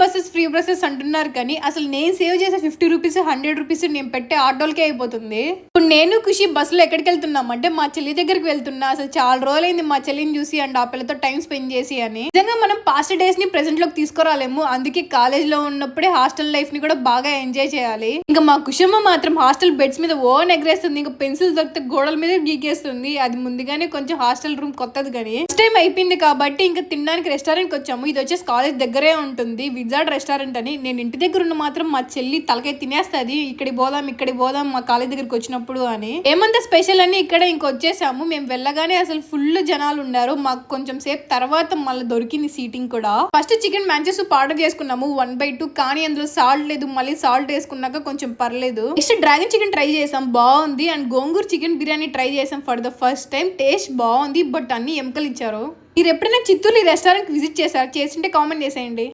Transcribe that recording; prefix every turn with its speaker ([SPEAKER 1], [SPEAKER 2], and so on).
[SPEAKER 1] Buses free buses అంటున్నారు కానీ అసలు నేను సేవ్ చేసే ఫిఫ్టీ రూపీస్ హండ్రెడ్ రూపీస్ నేను పెట్టే ఆటోలకే అయిపోతుంది. ఇప్పుడు నేను ఖుషి బస్సులో ఎక్కడికి వెళ్తున్నాం అంటే మా చెల్లి దగ్గరికి వెళ్తున్నా. అసలు చాలా రోజులైంది మా చెల్లిని చూసి అండ్ ఆ పిల్లతో టైం స్పెండ్ చేసి అని. నిజంగా మనం పాస్ట్ డేస్ని ప్రెసెంట్లోకి తీసుకురాలేము. అందుకే కాలేజ్లో ఉన్నప్పుడే హాస్టల్ లైఫ్ని కూడా బాగా ఎంజాయ్ చేయాలి. ఇంకా మా కుషమ్మ మాత్రం హాస్టల్ బెడ్స్ మీద ఓ ఎగరేస్తుంది. ఇంకా పెన్సిల్ దొరికితే గోడల మీద గీకేస్తుంది అది ముందుగానే కొంచెం హాస్టల్ రూమ్ కొత్తది కానీ. టైం అయిపోయింది కాబట్టి ఇంకా తినడానికి రెస్టారెంట్కి వచ్చాము. ఇది వచ్చేసి కాలేజ్ దగ్గరే ఉంటుంది. విజార్డ్ రెస్టారెంట్ అని. నేను ఇంటి దగ్గర ఉన్న మాత్రం మా చెల్లి తలకై తినేస్తుంది. ఇక్కడికి పోదాం ఇక్కడికి పోదాం మా కాలేజ్ దగ్గరికి వచ్చినప్పుడు అని. ఏమంత స్పెషల్ అని ఇక్కడ ఇంకొచ్చేసాము మేము వెళ్ళగానే అసలు ఫుల్ జనాలు ఉన్నారు. మాకు కొంచెం సేపు తర్వాత మళ్ళీ దొరికింది సీటింగ్ కూడా. ఫస్ట్ చికెన్ మ్యాంచెస్ ఆర్డర్ చేసుకున్నాము. One by two. కానీ అందులో సాల్ట్ లేదు. మళ్ళీ సాల్ట్ వేసుకున్నాక కొంచెం పర్లేదు. నెక్స్ట్ డ్రాగన్ చికెన్ ట్రై చేసాం. బాగుంది. And gongura chicken biryani try చేసాం for the first time. Taste బాగుంది. బట్ అన్ని ఎముకలు ఇచ్చారు. మీరు ఎప్పుడైనా చిత్తూరు ఈ రెస్టారెంట్ విజిట్ చేశారు? చేసింటే కామెంట్ చేసేయండి.